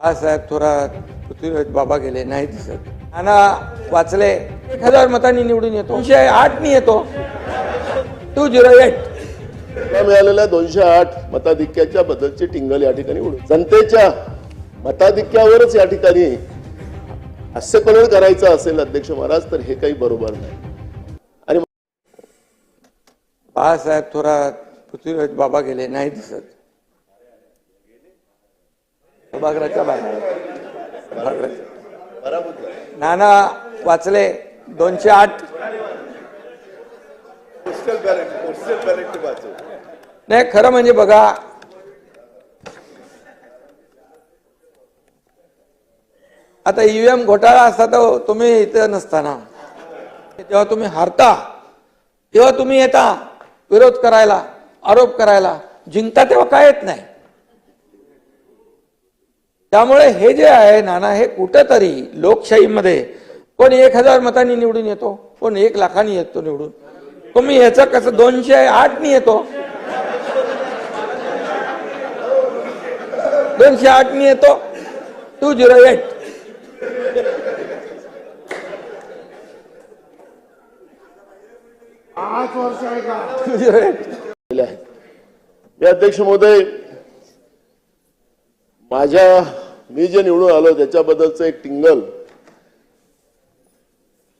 बाळासाहेब थोरात पृथ्वीराज बाबा गेले नाही दिसत. नाना वाचले एक हजार मतांनी निवडून येतो. दोनशे आठनी येतो. Two zero eight. मला मिळालेल्या दोनशे आठ मताधिक्याच्या बद्दलची टिंगल या ठिकाणी उडू जनतेच्या मताधिक्यावरच या ठिकाणी हास्यकरण करायचं असेल अध्यक्ष महाराज तर हे काही बरोबर नाही. आणि बाळासाहेब थोरात पृथ्वीराज बाबा गेले नाही दिसत. सभागृहाच्या बाहेर. नाना वाचले. दोनशे आठ. नाही खरं म्हणजे बघा आता ईव्हीएम घोटाळा असता तर तुम्ही इथं नसताना. तेव्हा तुम्ही हारता तेव्हा तुम्ही येता विरोध करायला आरोप करायला जिंकता तेव्हा काय येत नाही. त्यामुळे हे जे आहे नाना हे कुठंतरी लोकशाहीमध्ये कोण एक हजार मतांनी निवडून येतो कोण एक लाखांनी येतो निवडून. तुम्ही याचं कसं दोनशे आठनी येतो? दोनशे आठनी येतो? Two zero eight. Two zero eight. अध्यक्ष महोदय माझ्या मी जे निवडून आलो त्याच्याबद्दलचं एक टिंगल.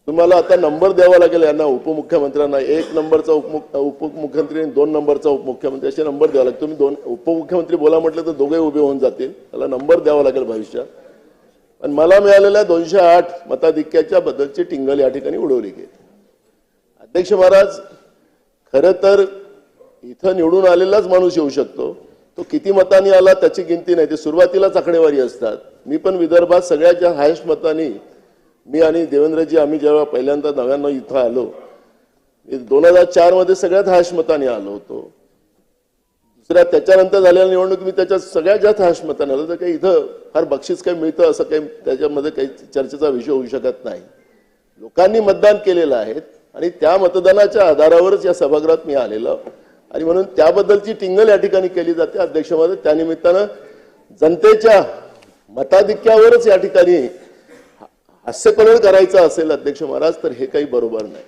तुम्हाला आता नंबर द्यावा लागेल यांना उपमुख्यमंत्र्यांना. एक नंबरचा उपमुख उपमुख्यमंत्री आणि दोन नंबरचा उपमुख्यमंत्री. असे नंबर द्यावा लागेल तुम्ही दोन उपमुख्यमंत्री बोला म्हटलं तर दोघे उभे होऊन जातील. त्याला नंबर द्यावा लागेल भविष्यात. पण मला मिळालेल्या दोनशे आठ मताधिक्याच्या बद्दलची टिंगल या ठिकाणी उडवली गेली. अध्यक्ष महाराज खरं तर इथं निवडून आलेलाच माणूस येऊ शकतो. तो किती मतांनी आला त्याची गिनती नाही. ते सुरुवातीलाच आकडेवारी असतात. मी पण विदर्भात सगळ्यात हायस्ट मतांनी मी आणि देवेंद्रजी आम्ही जेव्हा पहिल्यांदा नव्यानं इथं आलो दोन हजार चारमध्ये सगळ्यात हायस्ट मतांनी आलो होतो. दुसऱ्या त्याच्यानंतर झालेल्या निवडणूक मी त्याच्यात सगळ्यात जास्त हायस्ट मतांनी आलो. तर काही इथं फार बक्षीस काही मिळतं असं काही त्याच्यामध्ये काही चर्चेचा विषय होऊ शकत नाही. लोकांनी मतदान केलेलं आहे आणि त्या मतदानाच्या आधारावरच या सभागृहात मी आलेलो. आणि म्हणून त्याबद्दलची टिंगल या ठिकाणी केली जाते. अध्यक्ष महोदय त्यानिमित्तानं जनतेच्या मताधिक्यावरच या ठिकाणी हास्यपणन करायचं असेल अध्यक्ष महाराज तर हे काही बरोबर नाही.